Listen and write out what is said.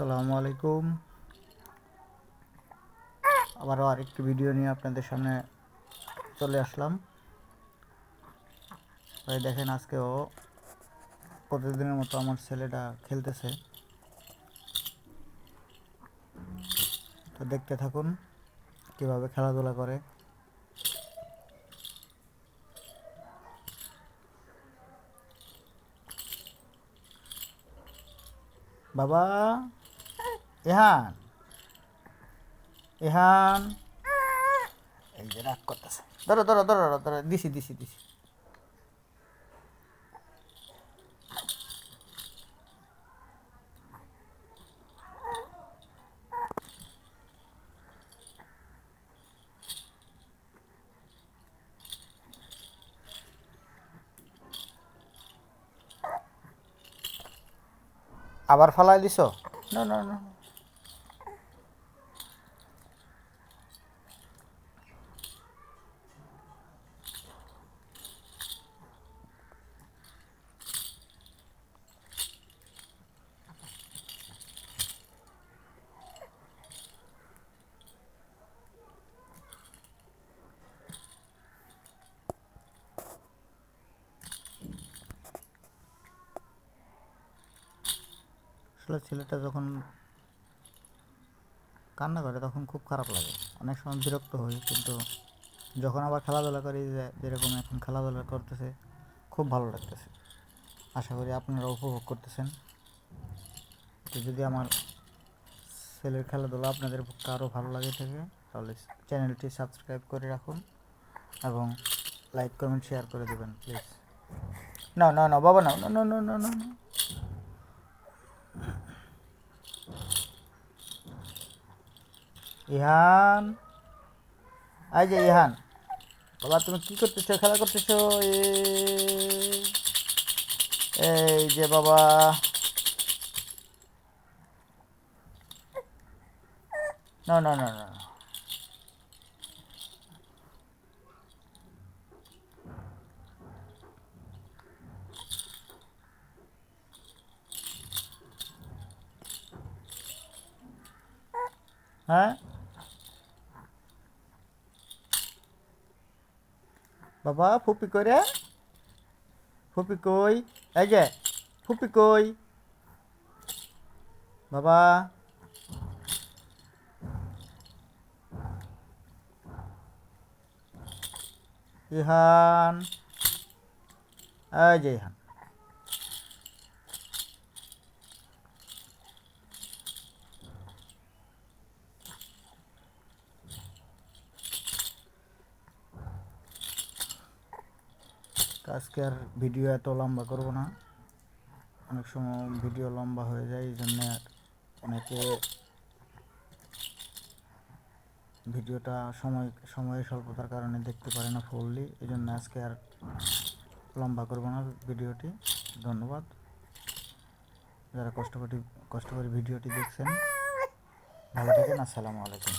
আসসালামু আলাইকুম। আবারও আরেকটি ভিডিও নিয়ে আপনাদের সামনে চলে আসলাম। ভাই, দেখেন আজকেও প্রতিদিনের মতো আমার ছেলেটা খেলতেছে। তো দেখতে থাকুন কীভাবে খেলাধুলা করে। বাবা! ইহান ইহান এই যে রাগ করতেছে। ধরো ধরো ধরো, ধরো দিছি দিছি দিছি। আবার ফালাই দিছ? না না না আসলে ছেলেটা যখন কান্না করে তখন খুব খারাপ লাগে। অনেক সময় বিরক্ত হই, কিন্তু যখন আবার খেলাধুলা করি যে, যেরকম এখন খেলাধুলা করতেছে, খুব ভালো লাগতেছে। আশা করি আপনারা উপভোগ করতেছেন। তো যদি আমার ছেলের খেলাধুলা আপনাদের পক্ষে আরও ভালো লাগে থাকে, তাহলে চ্যানেলটি সাবস্ক্রাইব করে রাখুন এবং লাইক, কমেন্ট, শেয়ার করে দেবেন, প্লিজ। না না না, বাবা, না না না না না না। ইহান এই যে ইহান বাবা তুমি কি করতেছো খেলা করতেছো এ- এই যে বাবা না না না না হ্যাঁ বাবা ফুপি করে ফুপি কই? এই যে ফুপি কই? বাবা। ইহান। এই যে ইহান। আজকে আর ভিডিও এত লম্বা করব না। অনেক সময় ভিডিও লম্বা হয়ে যায়, এই জন্যে অনেকে ভিডিওটা সময়, সময়ের স্বল্পতার কারণে দেখতে পারে না ফুললি এই জন্য আজকে আর লম্বা করব না ভিডিওটি। ধন্যবাদ। যারা কষ্ট করে কষ্ট করে ভিডিওটি দেখছেন, ভালো থাকেন, আসসালামু আলাইকুম।